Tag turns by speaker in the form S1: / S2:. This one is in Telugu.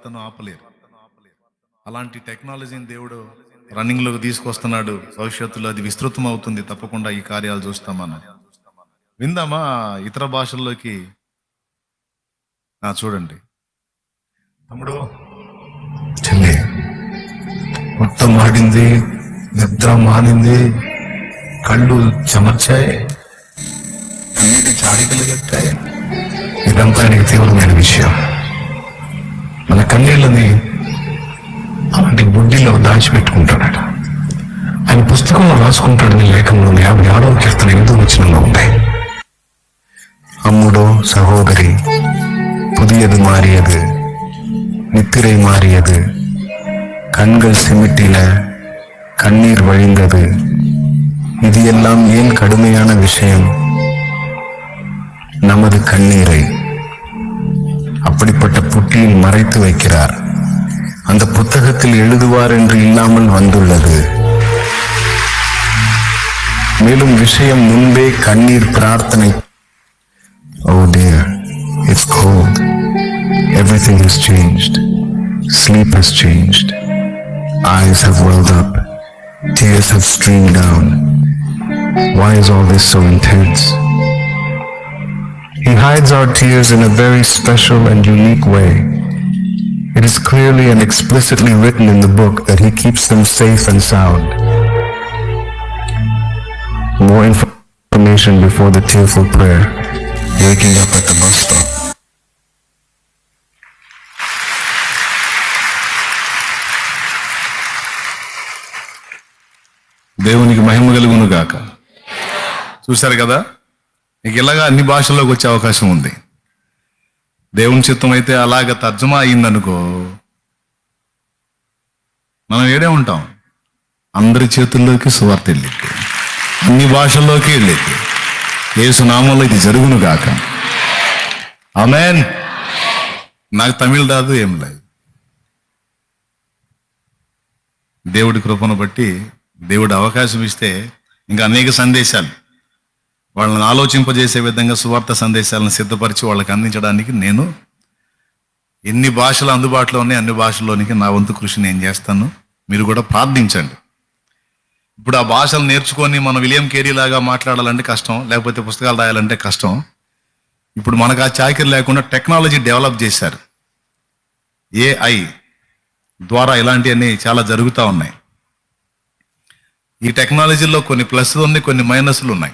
S1: అతను ఆపలేరు. అలాంటి టెక్నాలజీని దేవుడు రన్నింగ్లోకి తీసుకొస్తున్నాడు. భవిష్యత్తులో అది విస్తృతం అవుతుంది. తప్పకుండా ఈ కార్యాలు చూస్తామని. విందామా ఇతర భాషల్లోకి? నా చూడండి.
S2: తమ్ముడు చెల్లి మొత్తం మాడింది నిద్ర మానింది కళ్ళు చెమర్చాయి నీటి చాడికలు కట్టాయి. ఇదంతా నీకు తీవ్రమైన విషయం. మన కన్నీళ్ళని అలాంటి బుడ్డిలో దాచిపెట్టుకుంటాడట ఆయన పుస్తకంలో రాసుకుంటాడని లేఖంలో యాభై ఆరవ కీర్తన ఎనిమిదో వచనంలో ఉంటాయి అమ్ముడో సహోదరి புதியது மாறியது நித்திரை மாறியது கண்கள் சிமிட்டின கண்ணீர் வழிந்தது இது எல்லாம் ஏன் கடுமையான விஷயம் நமது கண்ணீரை அப்படிப்பட்ட புட்டியில் மறைத்து வைக்கிறார் அந்த புத்தகத்தில் எழுதுவார் என்று இல்லாமல் வந்துள்ளது மேலும் விஷயம் முன்பே கண்ணீர் பிரார்த்தனை ஓ dear it's cold every thing is changed sleep is changed eyes have welled up Tears have streamed down. Why is all this so intense? He hides our tears in a very special and unique way. It is clearly and explicitly written in the book that he keeps them safe and sound. More information before the tearful prayer. Waking up at the bus stop.
S1: దేవునికి మహిమ కలుగును గాక చూశారు కదా నీకు ఇలాగా అన్ని భాషల్లోకి వచ్చే అవకాశం ఉంది. దేవుని చిత్తం అయితే అలాగ తర్జమా అయిందనుకో మనం ఏడే ఉంటాం? అందరి చేతుల్లోకి సువార్త వెళ్ళిద్ది. అన్ని భాషల్లోకి వెళ్ళిద్ది. యేసు నామంలో ఇది జరుగును కాక ఆమెన్. నాకు తమిళ రాదు ఏం లేదు. దేవుడి కృపను బట్టి దేవుడు అవకాశం ఇస్తే ఇంకా అనేక సందేశాలు. వాళ్ళని ఆలోచింపజేసే విధంగా సువార్త సందేశాలను సిద్ధపరిచి వాళ్ళకి అందించడానికి నేను ఎన్ని భాషలు అందుబాటులో ఉన్నాయి అన్ని భాషల్లోనికి నా వంతు కృషి నేను చేస్తాను. మీరు కూడా ప్రార్థించండి. ఇప్పుడు ఆ భాషలు నేర్చుకొని మనం విలియం కేరీ లాగా మాట్లాడాలంటే కష్టం లేకపోతే పుస్తకాలు రాయాలంటే కష్టం. ఇప్పుడు మనకు ఆ చాకరీ లేకుండా టెక్నాలజీ డెవలప్ చేశారు. ఏఐ ద్వారా ఇలాంటివన్నీ చాలా జరుగుతూ ఉన్నాయి. ఈ టెక్నాలజీలో కొన్ని ప్లస్లు ఉన్నాయి కొన్ని మైనస్లు ఉన్నాయి.